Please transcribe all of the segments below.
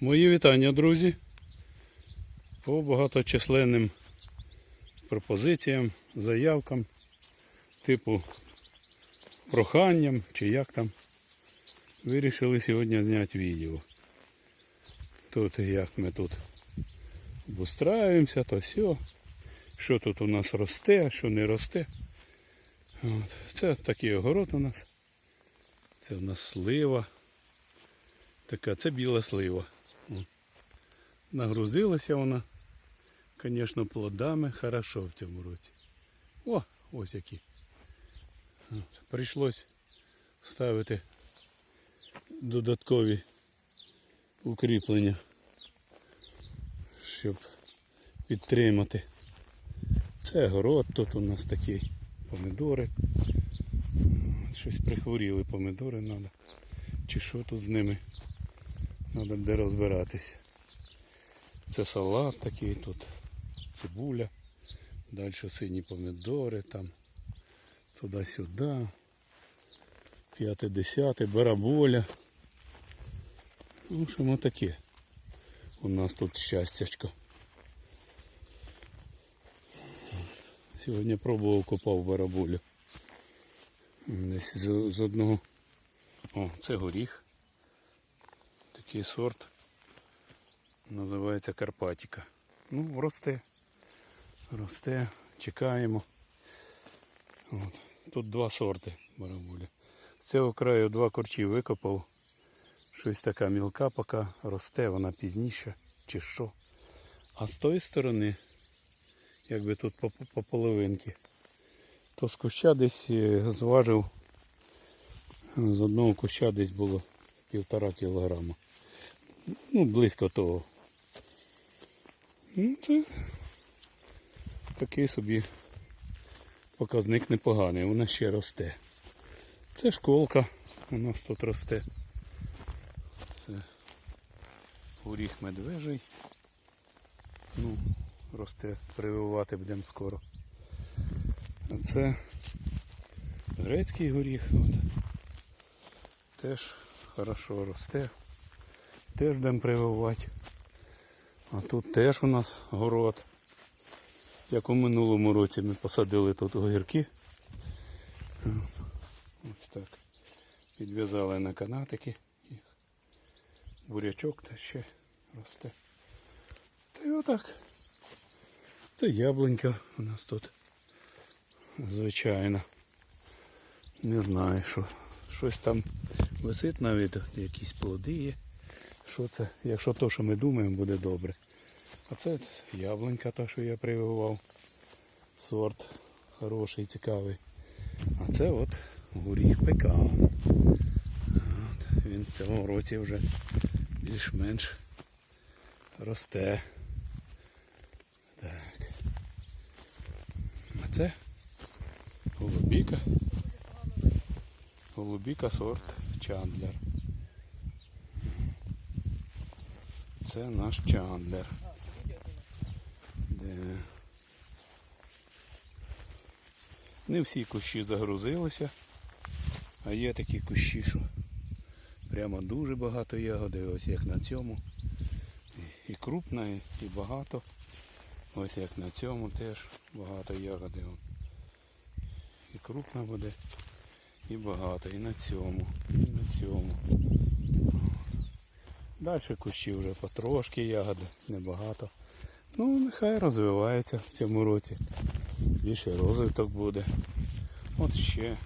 Мої вітання, друзі. По багаточисленним пропозиціям, заявкам, типу проханням чи як там. Вирішили сьогодні зняти відео. Тут як ми тут обустраюємося, то все. Що тут у нас росте, а що не росте. От. Це такий огород у нас. Це у нас слива. Така, це біла слива. Нагрузилася вона, звісно, плодами хорошо в цьому році. О, ось які. От. Прийшлось ставити додаткові укріплення, щоб підтримати. Це город, тут у нас такий помидори. Щось прихворіли помидори треба. Чи що тут з ними? Треба де розбиратися. Це салат такий тут, цибуля, далі сині помидори там, туди-сюди. П'яте, десяте, бараболя. Ну, що ми таке? У нас тут щастячко. Сьогодні пробував копав бараболю. Десь з, з одного. О, це горіх. Такий сорт. Називається Карпатіка. Ну, росте. Росте. Чекаємо. От. Тут два сорти бараболі. З цього краю два корчі викопав. Щось така мілка поки росте, вона пізніше чи що. А з тої сторони, якби тут по, по половинки, то з куща десь е, зважив, з одного куща десь було півтора кілограма. Ну, близько того. Ну, це такий собі показник непоганий, вона ще росте. Це школка у нас тут росте. Це горіх медвежий. Ну, росте, прививати будемо скоро. А це грецький горіх. От. Теж хорошо росте. Теж будемо прививати. А тут теж у нас город. Як у минулому році ми посадили тут огірки. Ось так. Підв'язали на канатики. Бурячок та ще росте. Та й отак. Це яблунька у нас тут. Звичайно. Не знаю, що. Щось там висить навіть, якісь плоди є. Що це? Якщо то, що ми думаємо, буде добре. А це яблунька, та, що я прививав. Сорт хороший, цікавий. А це от горіх пекан. Він в цьому році вже більш-менш росте. Так. А це голубіка. Голубіка сорт Чандлер. Це наш Чандлер. Де... Не всі кущі загрузилися, а є такі кущі, що прямо дуже багато ягоди, ось як на цьому. І- крупна, і багато. Ось як на цьому теж багато ягоди. І крупна буде, і багато, і на цьому, і на цьому. Далі кущі вже потрошки ягоди, небагато. Ну, нехай розвивається в цьому році. Більше розвиток буде. От ще.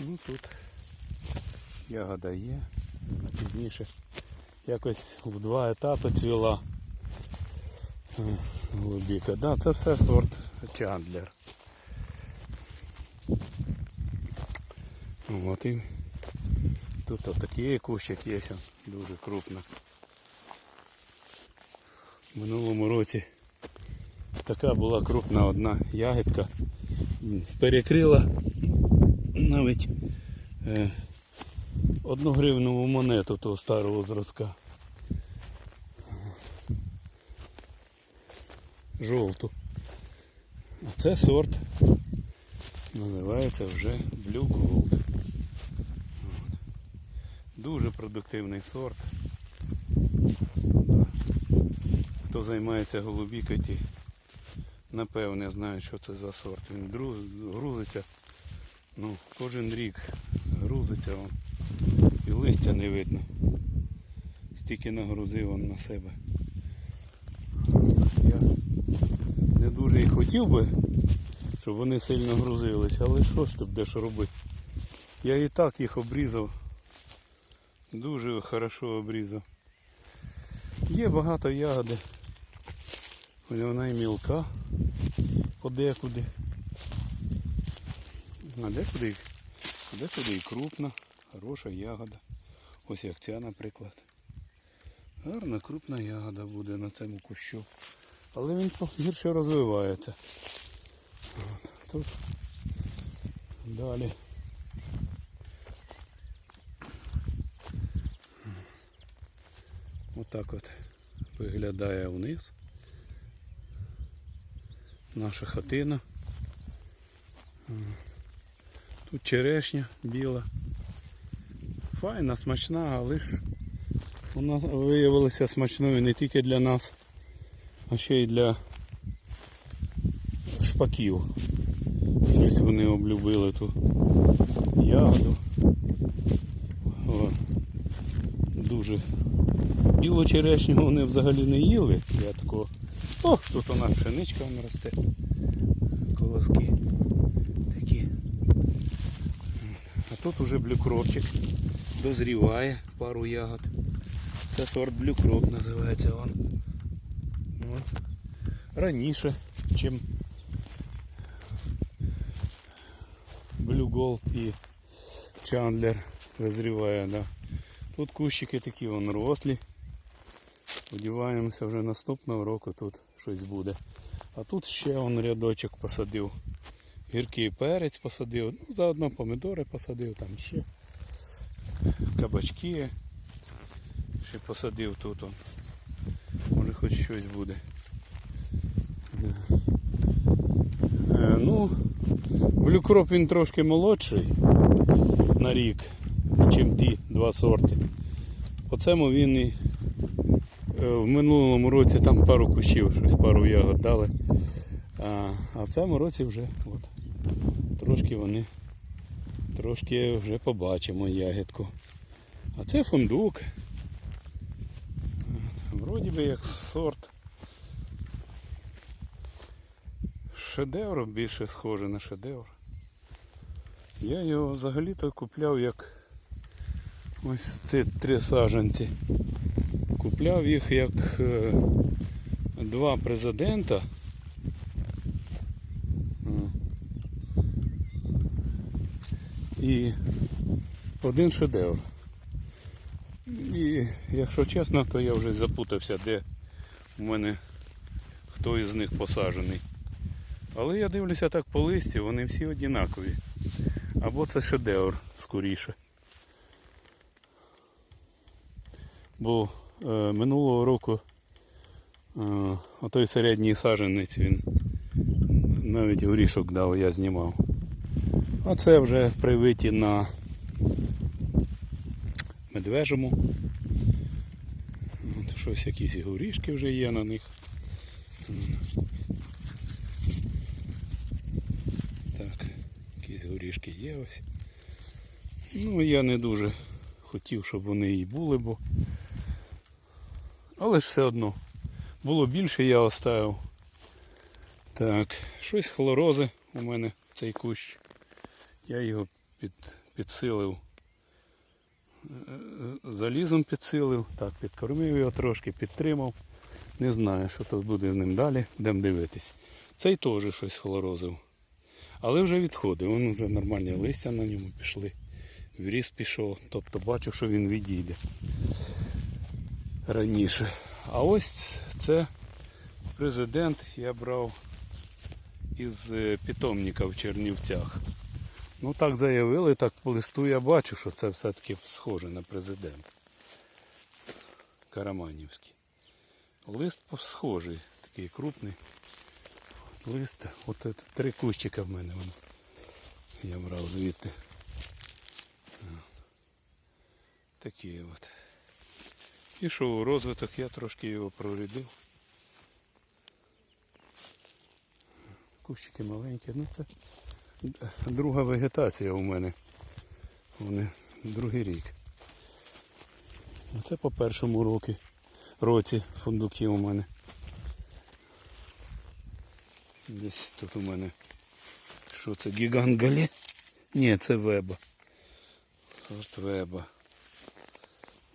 Ну тут ягода є. Пізніше якось в два етапи цвіла голубіка. Да, це все сорт Чандлер. От і тут отакий кущик є, дуже крупно. Минулому році така була крупна одна ягідка. Перекрила навіть е, одну гривневу монету того старого зразка. Жовту. А це сорт називається вже Blue Gold. Дуже продуктивний сорт. Хто займається голубікою, ті напевне знають, що це за сорт. Він грузиться. Ну, кожен рік грузиться он. І листя не видно. Стільки нагрузив он на себе. Я не дуже і хотів би, щоб вони сильно грузились, але що ж ти будеш робити? Я і так їх обрізав. Дуже хорошо обрізав. Є багато ягоди. Вона і мілка подекуди. А декуди, декуди і крупна, хороша ягода. Ось як ця, наприклад. Гарна крупна ягода буде на цьому кущу. Але він гірше розвивається. От, тут далі. Отак от виглядає вниз. Наша хатина. Тут черешня біла. Файна, смачна, але ж вона виявилася смачною не тільки для нас, а ще й для шпаків. Щось вони облюбили ту ягоду. Дуже білу черешню вони взагалі не їли. Я такого. О, тут у нас пшеничка вона росте. Колоски такі. А тут уже блюкропчик дозріває пару ягод. Це сорт блюкроп називається он. От. Раніше, чим Blue Gold і Chandler визріває, да. Тут кущики такі вон рослі. Сподіваємося, вже наступного року тут щось буде. А тут ще он рядочок посадив. Гіркий перець посадив, ну, заодно помідори посадив, там ще кабачки. Ще посадив тут. Он. Може хоч щось буде. Е, ну, блюкроп він трошки молодший на рік, чим ті два сорти. По цьому він і в минулому році там пару кущів, щось пару ягод дали. А, а в цьому році вже от, трошки вони трошки вже побачимо ягідку. А це фундук. Вроді би як сорт. Шедевр більше схоже на шедевр. Я його взагалі-то купляв як ось ці три саджанці. Купляв їх як е, два президента. І один шедевр. І якщо чесно, то я вже запутався, де в мене хто із них посаджений. Але я дивлюся так по листі, вони всі однакові. Або це шедевр скоріше. Бо минулого року е, отой середній саджанець він навіть горішок дав, я знімав. А це вже привиті на медвежому. От щось якісь горішки вже є на них. Так, якісь горішки є ось. Ну я не дуже хотів, щоб вони і були, бо. Але ж все одно. Було більше я оставив. Так, щось хлорози у мене цей кущ. Я його під, підсилив. Е, Залізом підсилив, так, підкормив його трошки, підтримав. Не знаю, що тут буде з ним далі, будемо дивитись. Цей теж щось хлорозив. Але вже відходив, він вже нормальні листя на ньому пішли. В ріс пішов, тобто бачу, що він відійде раніше. А ось це президент я брав із е, питомника в Чернівцях. Ну так заявили, так по листу я бачу, що це все-таки схоже на президента. Караманівський. Лист схожий, такий крупний. От лист, от це три кущика в мене воно. Я брав звідти. Такі от. Пішов у розвиток, я трошки його прорядив. Кущики маленькі, ну це друга вегетація у мене. Вони другий рік. Ну, це по першому році, році фундуки у мене. Десь тут у мене що це гігант галі? Ні, це веба. Сорт веба.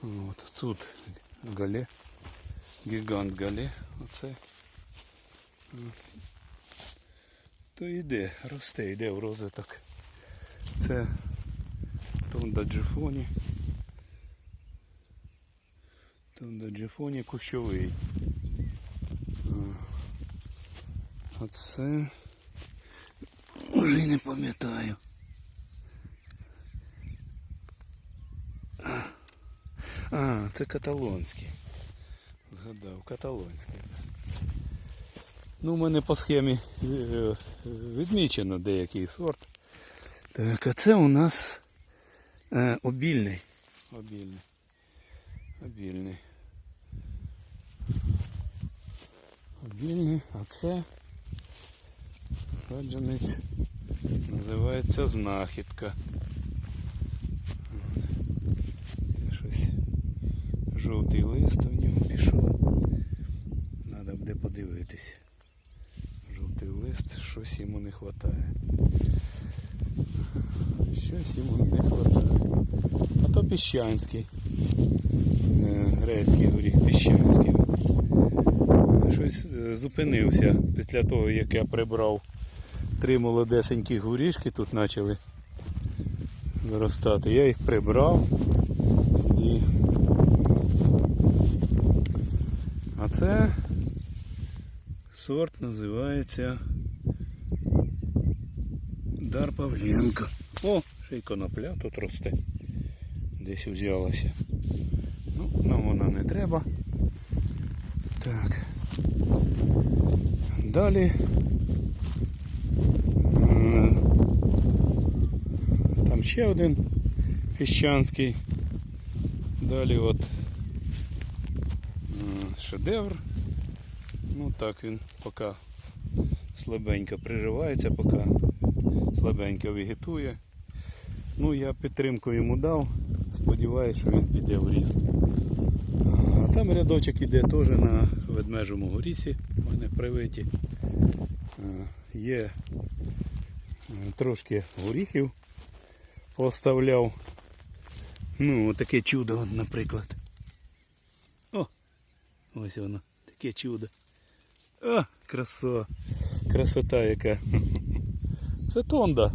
От тут гале. Гігант гале. Оце. То йде, росте, йде в розвиток. Це тунда джифоні. Тунда джифоні кущовий. Оце вже не пам'ятаю. А, це каталонський. Згадав, каталонський. Ну, у мене по схемі е, відмічено деякий сорт. Так, а це у нас е, обільний. Обільний. Обільний. Обільний, а це саджанець називається знахідка. Щось жовтий лист у нього пішов. Треба буде подивитись. Жовтий лист, щось йому не вистачає. Щось йому не вистачає. А то піщанський. Е, Грецький горіх піщанський. Щось е, зупинився після того, як я прибрав три молодесенькі горішки тут почали виростати. Я їх прибрав і. Це сорт називається Дар Павленко. О, ще й конопля тут росте. Десь взялася. Ну, нам вона не треба. Так. Далі. Там ще один піщанський. Далі от шедевр. Ну так він поки слабенько приживається, поки слабенько вегетує. Ну я підтримку йому дав. Сподіваюсь, що він піде в ріст. А там рядочок іде теж на ведмежому горісі, у мене привиті. Е, Є е, трошки горіхів поставляв. Ну, таке чудо, наприклад. Ось воно, таке чудо. О, красо. Красота яка. Це тонда.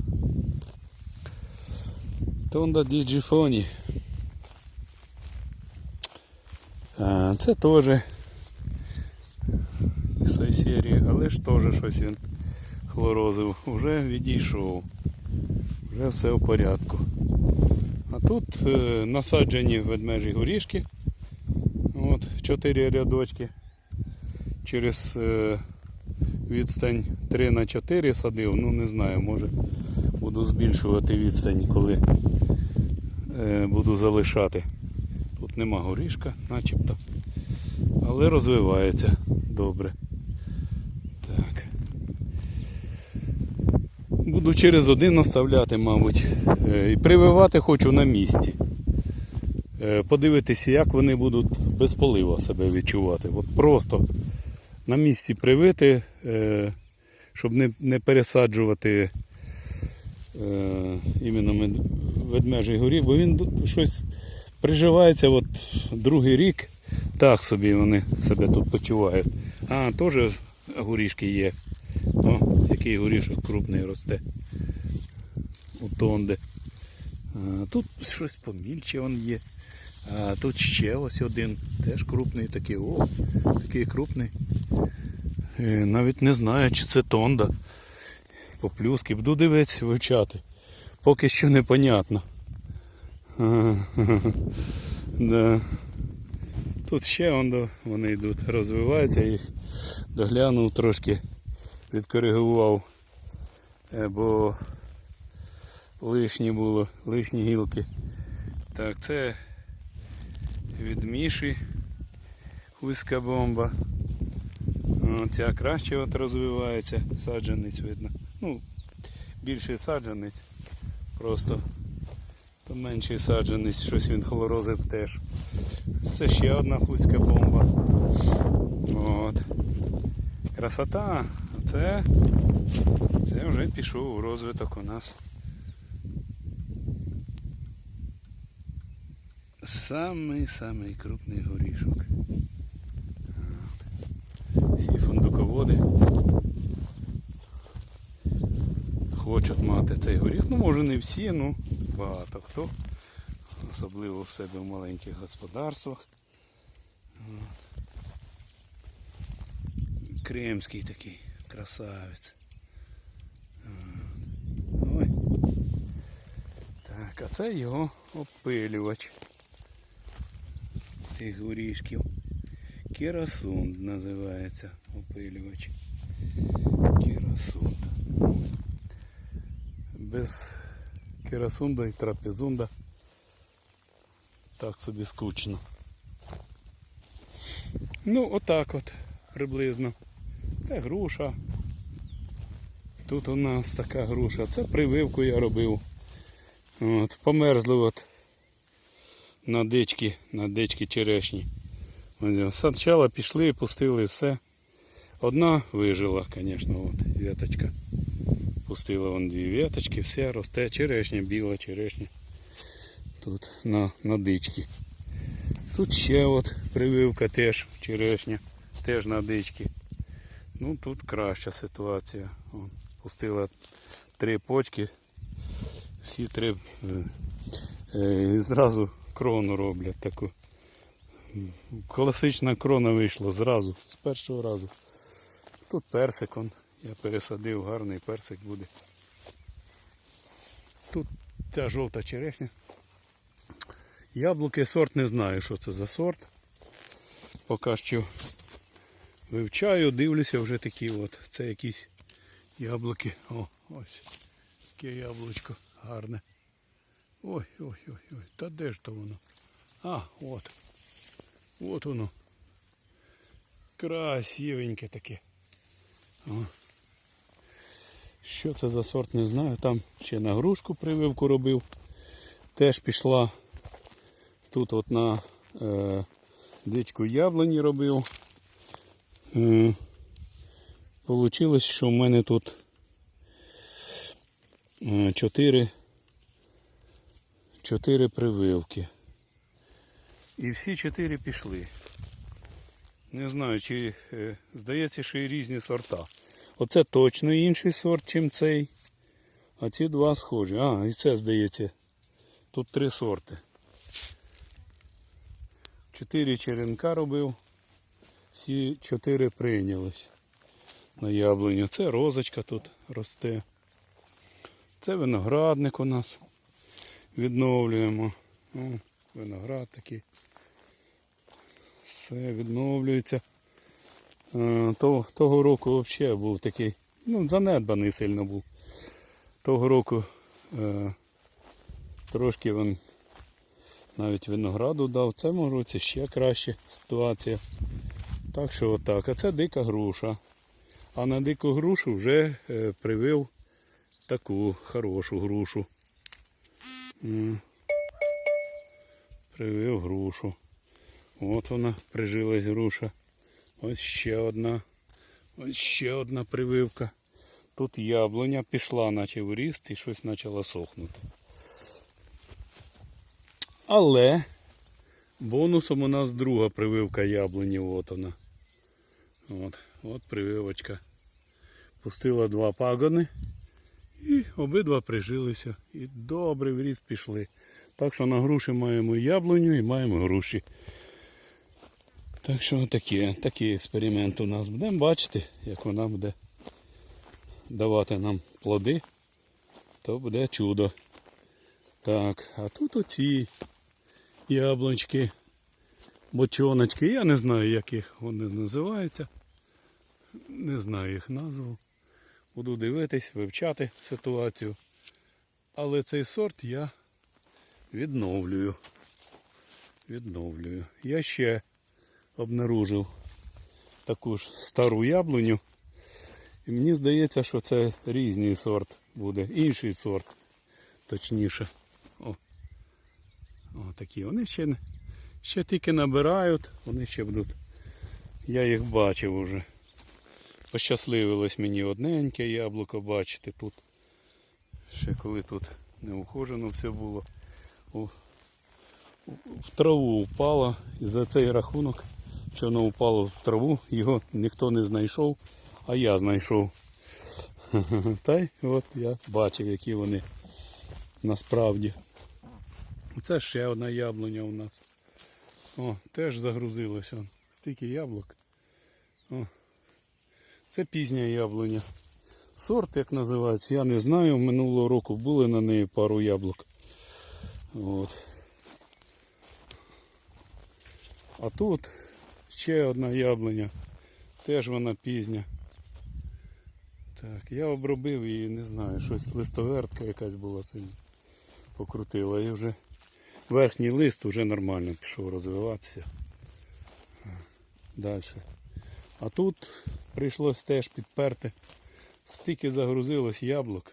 Тонда Діджіфоні. А, Це теж з цієї серії, але ж теж щось він хлорозив. Вже відійшов. Вже все в порядку. А тут е, насаджені ведмежі горішки. От, чотири рядочки. Через е, відстань 3 на 4 садив, ну не знаю, може буду збільшувати відстань, коли е, буду залишати. Тут нема горішка, начебто. Але розвивається добре. Так. Буду через один наставляти, мабуть. Е, І прививати хочу на місці. Е, Подивитися, як вони будуть без полива себе відчувати. От просто на місці привити, е, щоб не, пересаджувати е, іменно ведмежий горіх, бо він щось приживається от другий рік. Так собі вони себе тут почувають. А, теж горішки є. О, який горішок крупний росте. У тонди. А, тут щось помільче он є. А тут ще ось один, теж крупний такий. О, такий крупний. Е, Навіть не знаю, чи це тонда. Поплюски. Буду дивитися, вивчати. Поки що непонятно. Ага. Да. Тут ще он, до- вони йдуть, розвиваються, їх доглянув трошки, відкоригував, е, бо лишні було, лишні гілки. Так, це від Міші хуйська бомба. Ця краще от розвивається, саджанець видно. Ну, більший саджанець. Просто то менший саджанець, щось він хлорозив теж. Це ще одна хуцька бомба. От. Красота. Це, це вже пішов у розвиток у нас. Самий-самий крупний горішок. Всі фундуководи хочуть мати цей горіх. Ну, може не всі, ну багато хто. Особливо в себе в маленьких господарствах. Кремський такий красавець. Ой. Так, а це його опилювач тих горішків. Керасунд називається опилювач. Керасунд. Без керасунда і трапезунда так собі скучно. Ну, отак от приблизно. Це груша. Тут у нас така груша. Це прививку я робив. От, померзли от на дички, на дички черешні. Спочатку пішли, пустили все. Одна вижила, звісно, от віточка. Пустила вон дві віточки, все росте, черешня, біла черешня. Тут на, на дички. Тут ще от прививка теж черешня, теж на дички. Ну тут краща ситуація. Вон, пустила три почки, всі три е, е, зразу крону роблять таку. Класична крона вийшла зразу, з першого разу. Тут персик он, я пересадив, гарний персик буде. Тут ця жовта черешня. Яблуки сорт не знаю, що це за сорт. Поки що вивчаю, дивлюся вже такі от. Це якісь яблуки. О, ось. Таке яблучко гарне. Ой, ой, ой, ой. Та де ж то воно? А, от. От воно. Красивеньке таке. О. Що це за сорт, не знаю. Там ще на грушку прививку робив. Теж пішла. Тут от на е, дичку яблуні робив. Е, Получилось, що в мене тут е, чотири, прививки. І всі чотири пішли. Не знаю, чи е, здається, що і різні сорта. Оце точно інший сорт, чим цей. А ці два схожі. А, і це здається. Тут три сорти. Чотири черенка робив. Всі чотири прийнялись на яблуню. Це розочка тут росте. Це виноградник у нас. Відновлюємо. О, виноград такий. Все відновлюється. Е, Того, того року взагалі був такий, ну, занедбаний сильно був. Того року е, трошки він навіть винограду дав. В цьому році ще краща ситуація. Так що отак. А це дика груша. А на дику грушу вже е, привив таку хорошу грушу. Привив грушу. От вона прижилась груша. Ось ще одна. Ось ще одна прививка. Тут яблуня пішла, наче в ріст і щось почало сохнути. Але бонусом у нас друга прививка яблуні. От вона. От, от прививочка. Пустила два пагони. І обидва прижилися. І добре в ріст пішли. Так що на груші маємо яблуню і маємо груші. Так що такі, такий експеримент у нас. Будемо бачити, як вона буде давати нам плоди, то буде чудо. Так, а тут оці яблунчки, бочоночки. Я не знаю, як їх вони називаються. Не знаю їх назву. Буду дивитись, вивчати ситуацію. Але цей сорт я відновлюю. Відновлюю. Я ще обнаружив таку ж стару яблуню. І мені здається, що це різний сорт буде, інший сорт, точніше. О, О такі. Вони ще, ще тільки набирають, вони ще будуть. Я їх бачив уже. Пощасливилось мені одненьке яблуко бачити тут. Ще коли тут не ухожено все було. У- В траву впало і за цей рахунок, що воно впало в траву, його ніхто не знайшов, а я знайшов. Та й от я бачив, які вони насправді. Це ще одна яблуня у нас. О, теж загрузилося. Стільки яблук. О. Це пізня яблуня. Сорт, як називається, я не знаю. Минулого року були на неї пару яблук. От. А тут ще одна яблуня. Теж вона пізня. Так, я обробив її, не знаю, щось листовертка якась була сильно покрутила і вже верхній лист вже нормально пішов розвиватися. Далі. А тут прийшлось теж підперти. Стільки загрузилось яблук.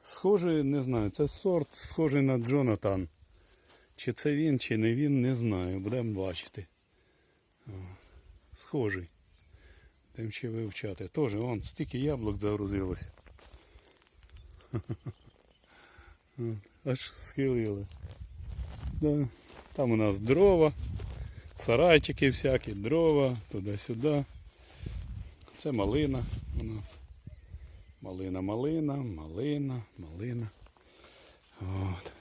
Схожий, не знаю, це сорт схожий на Джонатан. Чи це він, чи не він, не знаю. Будемо бачити. Схожий. Будемо ще вивчати. Теж вон стільки яблук загрузилося. Аж схилилось. Да. Там у нас дрова, сарайчики всякі, дрова, туди-сюди. Це малина у нас. Малина, малина, малина, малина. От.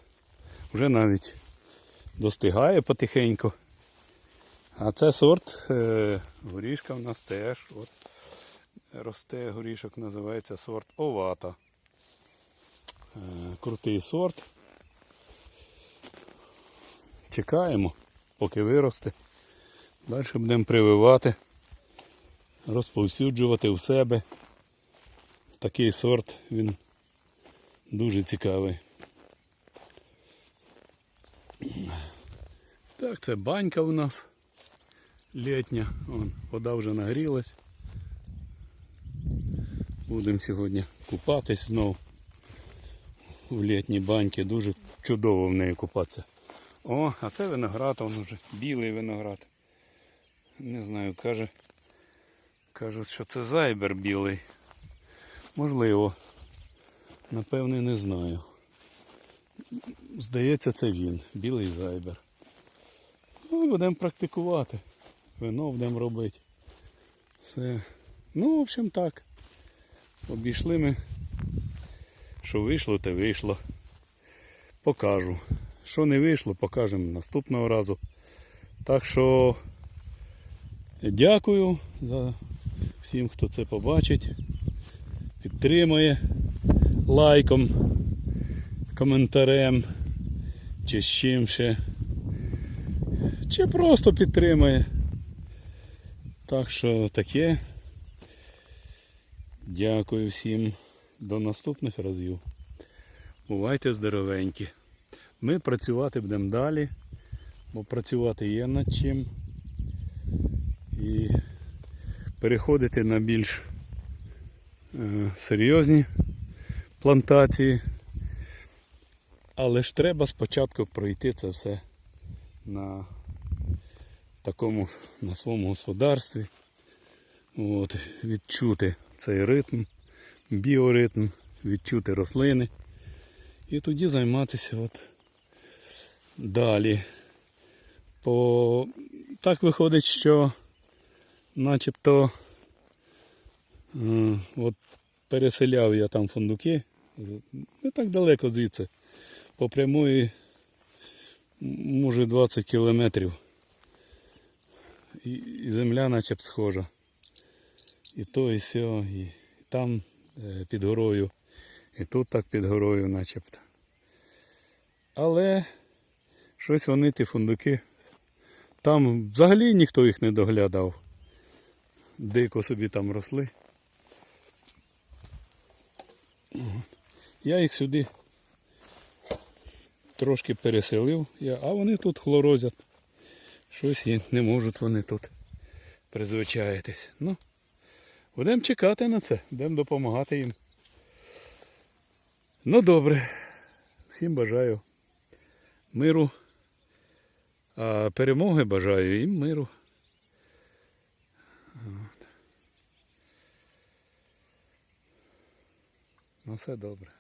Вже навіть достигає потихеньку. А це сорт е, горішка в нас теж. От, росте горішок, називається сорт овата. Е, крутий сорт. Чекаємо, поки виросте. Далі будемо прививати, розповсюджувати в себе. Такий сорт він дуже цікавий. Так, це банька у нас літня. Вон, вода вже нагрілась. Будемо сьогодні купатись знову в літній баньці. Дуже чудово в неї купатися. О, а це виноград, он уже білий виноград. Не знаю, каже. Кажуть, що це зайбер білий. Можливо. Напевне, не знаю. Здається, це він, білий зайбер. Ну, будемо практикувати. Вино будемо робити. Все. Ну, в общем так. Обійшли ми. Що вийшло, те вийшло. Покажу. Що не вийшло, покажемо наступного разу. Так що дякую за всім, хто це побачить. Підтримує лайком, коментарем чи з чим ще. Чи просто підтримує. Так що таке. Дякую всім. До наступних разів. Бувайте здоровенькі. Ми працювати будемо далі, бо працювати є над чим. І переходити на більш е, серйозні плантації. Але ж треба спочатку пройти це все на такому на своєму господарстві. От, відчути цей ритм, біоритм, відчути рослини. І тоді займатися от далі. По... Так виходить, що начебто е, от переселяв я там фундуки, не так далеко звідси, по прямої, може 20 кілометрів. І, земля начеб схожа. І то, і сьо, і там е, під горою, і тут так під горою начебто. Але щось вони, ті фундуки, там взагалі ніхто їх не доглядав. Дико собі там росли. Я їх сюди трошки переселив, а вони тут хлорозять. Щось не можуть вони тут призвичаєтесь. Ну, будемо чекати на це, будемо допомагати їм. Ну добре. Всім бажаю миру. А перемоги бажаю їм миру. От. Ну все добре.